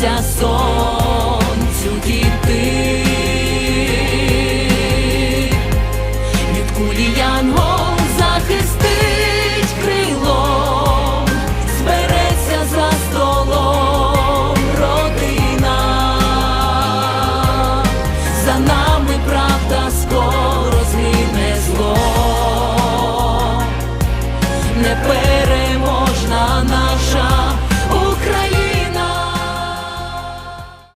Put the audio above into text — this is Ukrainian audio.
Дивися сонцю діти, від кулі янгол захистить крило, збереться за столом родина, за нами правда скоро зліне зло, непереможна наша.